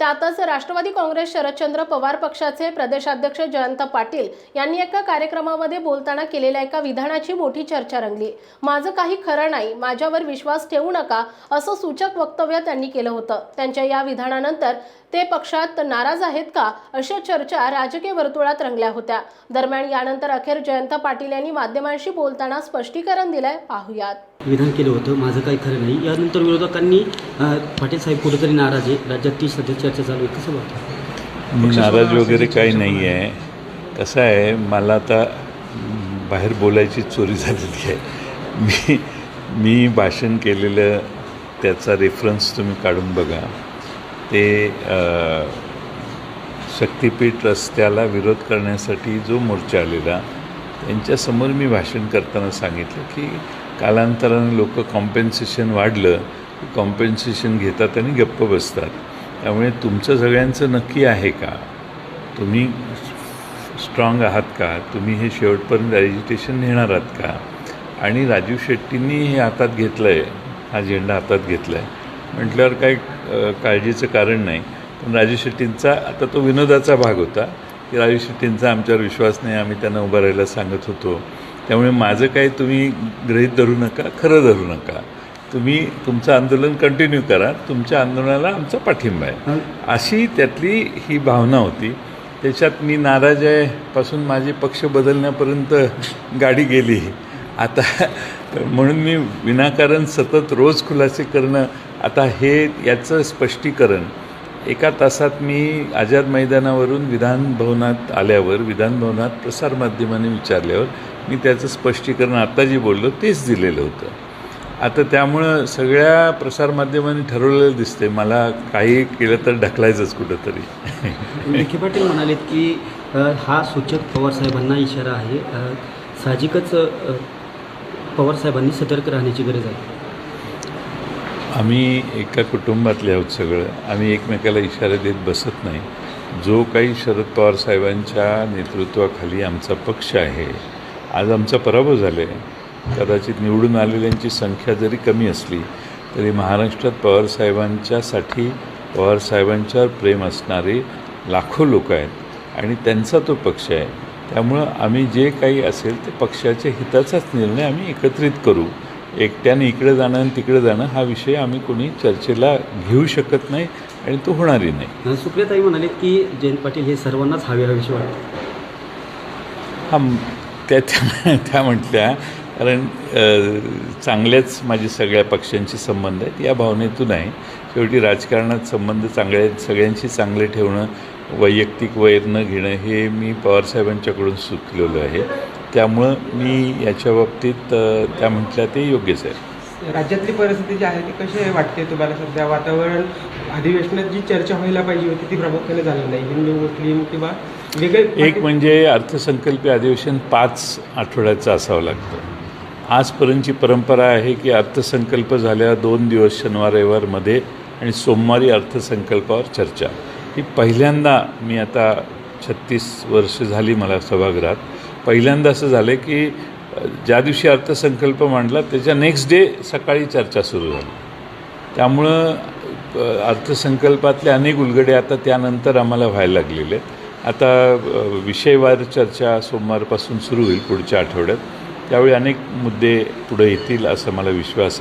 त्यातच राष्ट्रवादी काँग्रेस शरदचंद्र पवार पक्षाचे प्रदेशाध्यक्ष जयंत पाटील यांनी एका कार्यक्रमामध्ये बोलताना केलेल्या एका विधानाची मोठी चर्चा रंगली. माझं काही खरं नाही माझ्यावर विश्वास ठेवू नका असं सूचक वक्तव्य त्यांनी केलं होतं. त्यांच्या या विधानानंतर ते पक्षात नाराज आहेत का अशा चर्चा राजकीय वर्तुळात रंगल्या होत्या. दरम्यान यानंतर अखेर जयंत पाटील यांनी माध्यमांशी बोलताना स्पष्टीकरण दिलंय. पाहुयात. विधान केलं होतं. माझं काही खरं नाही. यानंतर विरोधकांनी पाटील साहेब कुठेतरी नाराज आहे राज्यात ती सध्या चर्चा चालू आहे. कसं मी नाराज वगैरे काही नाही आहे. कसं आहे मला आता बाहेर बोलायची चोरी झालेली आहे. मी मी भाषण केलेलं त्याचा रेफरन्स तुम्ही काढून बघा. ते शक्तिपीठ रस्त्याला विरोध करण्यासाठी जो मोर्चा आलेला त्यांच्यासमोर मी भाषण करताना सांगितलं की कालांतराने लोक कॉम्पेन्सेशन वाढलं कॉम्पेन्सेशन घेतात आणि गप्प बसतात. त्यामुळे तुमचं सगळ्यांचं नक्की आहे का? तुम्ही स्ट्रॉंग आहात का? तुम्ही हे शेवटपर्यंत ॲजिटेशन नेणार आहात का? आणि राजीव शेट्टींनी हे हातात घेतलं आहे हा झेंडा हातात घेतला आहे म्हटल्यावर काही काळजीचं कारण नाही. पण राजू शेट्टींचा आता तो विनोदाचा भाग होता. की राजू शेट्टींचा आमच्यावर विश्वास नाही आम्ही त्यांना उभं राहायला सांगत होतो. त्यामुळे माझं काही तुम्ही गृहीत धरू नका खरं धरू नका. तुम्ही तुमचं आंदोलन कंटिन्यू करा. तुमच्या आंदोलनाला आमचा पाठिंबा आहे. अशी त्यातली ही भावना होती. त्याच्यात मी नाराज आहे. पासून माझे पक्ष बदलण्यापर्यंत गाडी गेली. आता म्हणून मी विनाकारण सतत रोज खुलासे करणं आता हे याचं स्पष्टीकरण एका तासात मी आझाद मैदानावरून विधानभवनात आल्यावर विधानभवनात प्रसारमाध्यमाने विचारल्यावर मी त्याचं स्पष्टीकरण आत्ता जे बोललो तेच दिलेलं होतं. आता त्यामुळं सगळ्या प्रसारमाध्यमांनी ठरवलेलं दिसते मला काही केलं तर ढकलायचंच कुठंतरी. विखे पाटील म्हणालेत की हा सूचक पवारसाहेबांना इशारा आहे. साहजिकच पवारसाहेबांनी सतर्क राहण्याची गरज आहे. आम्ही एका कुटुंबातले आहोत सगळं. आम्ही एकमेकाला इशारे देत बसत नाही. जो काही शरद पवार साहेबांच्या नेतृत्वाखाली आमचा पक्ष आहे आज आमचा पराभव झाला आहे कदाचित निवडून आलेल्यांची संख्या जरी कमी असली तरी महाराष्ट्रात पवारसाहेबांच्यासाठी पवारसाहेबांच्यावर प्रेम असणारे लाखो लोक आहेत आणि त्यांचा तो पक्ष आहे. त्यामुळं आम्ही जे काही असेल ते पक्षाच्या हिताचाच निर्णय आम्ही एकत्रित करू. एकट्याने इकडे जाणं आणि तिकडे जाणं हा विषय आम्ही कोणी चर्चेला घेऊ शकत नाही आणि तो होणारही नाही. सुप्रियाताई म्हणालेत की जयंत पाटील हे सर्वांनाच हवे हवेशी वाटते. हा त्या त्या म्हटल्या कारण चांगल्याच माझी सगळ्या पक्षांशी संबंध आहेत. या भावनेतून आहे. शेवटी राजकारणात संबंध चांगले सगळ्यांशी चांगले ठेवणं वैयक्तिक वैर न घेणं हे मी पवारसाहेबांच्याकडून शिकलेलो आहे. त्यामुळं मी याच्या बाबतीत त्या म्हटल्या ते योग्यच आहे. राज्यातली परिस्थिती जी आहे ती कशी वाटते तुम्हाला सध्या? वातावरण अधिवेशनात जी चर्चा व्हायला पाहिजे होती ती प्रामुख्याने झाली नाही. हिंदू मुस्लिम किंवा वेगळे एक म्हणजे अर्थसंकल्पीय अधिवेशन पाच आठवड्याचं असावं लागतं. आजपर्यंतची परंपरा आहे की अर्थसंकल्प झाल्या दोन दिवस शनिवार रविवारमध्ये आणि सोमवारी अर्थसंकल्पावर चर्चा. ही पहिल्यांदा मी आता छत्तीस वर्ष झाली मला सभागृहात. पहिल्यांदा असं झालं की ज्या दिवशी अर्थसंकल्प मांडला त्याच्या नेक्स्ट डे सकाळी चर्चा सुरू झाली. त्यामुळं अर्थसंकल्पातले अनेक उलगडे आता त्यानंतर आम्हाला व्हायला लागलेले आहेत. आता विषयवार चर्चा सोमवारपासून सुरू होईल पुढच्या आठवड्यात. त्यावेळी अनेक मुद्दे पुढे येतील असं मला विश्वास आहे.